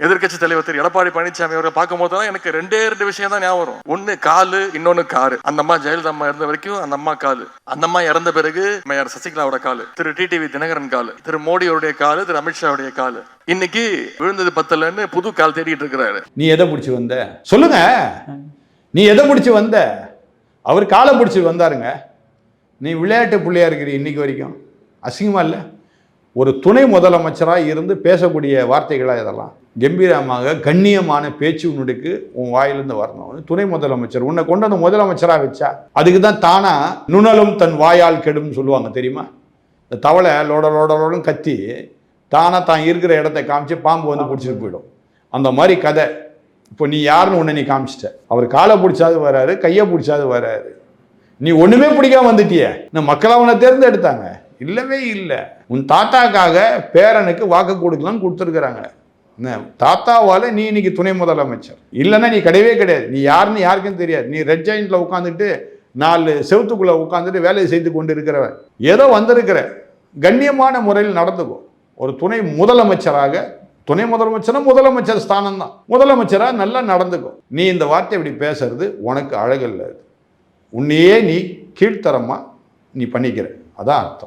எதிர்க்கட்சி தலைவர் திரு எடப்பாடி பழனிசாமி அவரை பார்க்கும்போது தான் எனக்கு ரெண்டே ரெண்டு விஷயம் தான் ஞாபகம் வரும். ஒன்னு காலு இன்னொன்னு காரு. அந்த அம்மா ஜெயலலிதா அம்மா இருந்த வரைக்கும் அந்த அம்மா காலு. அந்த அம்மா இறந்த பிறகு மேயர் சசிகலாவோட காலு. திரு டிடிவி தினகரன் காலு. திரு மோடியோடைய காலு திரு அமித்ஷாவுடைய காலு. இன்னைக்கு விழுந்தது பத்தலன்னு புது கால் தேடிட்டு இருக்கிறாரு. நீ எதை பிடிச்சி வந்த? சொல்லுங்க. நீ எதை முடிச்சு வந்த? அவர் காலை பிடிச்சி வந்தாருங்க. நீ விளையாட்டு பிள்ளையா இருக்கிற இன்னைக்கு வரைக்கும். அசிங்கமா இல்லை? ஒரு துணை முதலமைச்சராக இருந்து பேசக்கூடிய வார்த்தைகளா இதெல்லாம்? கம்பீரமாக கண்ணியமான பேச்சு உன்னுக்கு உன் வாயிலிருந்து வரணும். துணை முதலமைச்சர். உன்னை கொண்டு வந்து முதலமைச்சராக வச்சா அதுக்கு தான் தானா நுணலும் தன் வாயால் கெடும்னு சொல்லுவாங்க தெரியுமா? இந்த தவளை லோட லோடலோடன்னு கத்தி தானா தான் இருக்கிற இடத்த காமிச்சு பாம்பு வந்து பிடிச்சிட்டு போயிடும். அந்த மாதிரி கதை. இப்போ நீ யாருன்னு உன்னை நீ காமிச்சிட்ட. அவர் காலை பிடிச்சாது வராரு கையை பிடிச்சாது வராரு. நீ ஒன்றுமே பிடிக்காம வந்துட்டிய. இந்த மக்கள் அவனை தேர்ந்தெடுத்தாங்க. இல்லவே இல்லை. உன் தாத்தாக்காக பேரனுக்கு வாக்கு கொடுக்கலாம்னு கொடுத்துருக்குறாங்க. தாத்தாவால் நீ இன்னைக்கு துணை முதலமைச்சர். இல்லைன்னா நீ கிடையவே கிடையாது. நீ யாருன்னு யாருக்கும் தெரியாது. நீ ரெட் ஜாயிண்டில் உட்காந்துட்டு நாலு செவத்துக்குள்ளே உட்காந்துட்டு வேலையை செய்து கொண்டு இருக்கிறவன் ஏதோ வந்திருக்கிற கண்ணியமான முறையில் நடந்துக்கோ. ஒரு துணை முதலமைச்சராக துணை முதலமைச்சர்னா முதலமைச்சர் ஸ்தானம் தான் முதலமைச்சராக நல்லா நடந்துக்கும் நீ இந்த வார்த்தை இப்படி பேசுறது உனக்கு அழகல்ல அது. உன்னையே நீ கீழ்த்தரமாக நீ பண்ணிக்கிற. அதான் அர்த்தம்.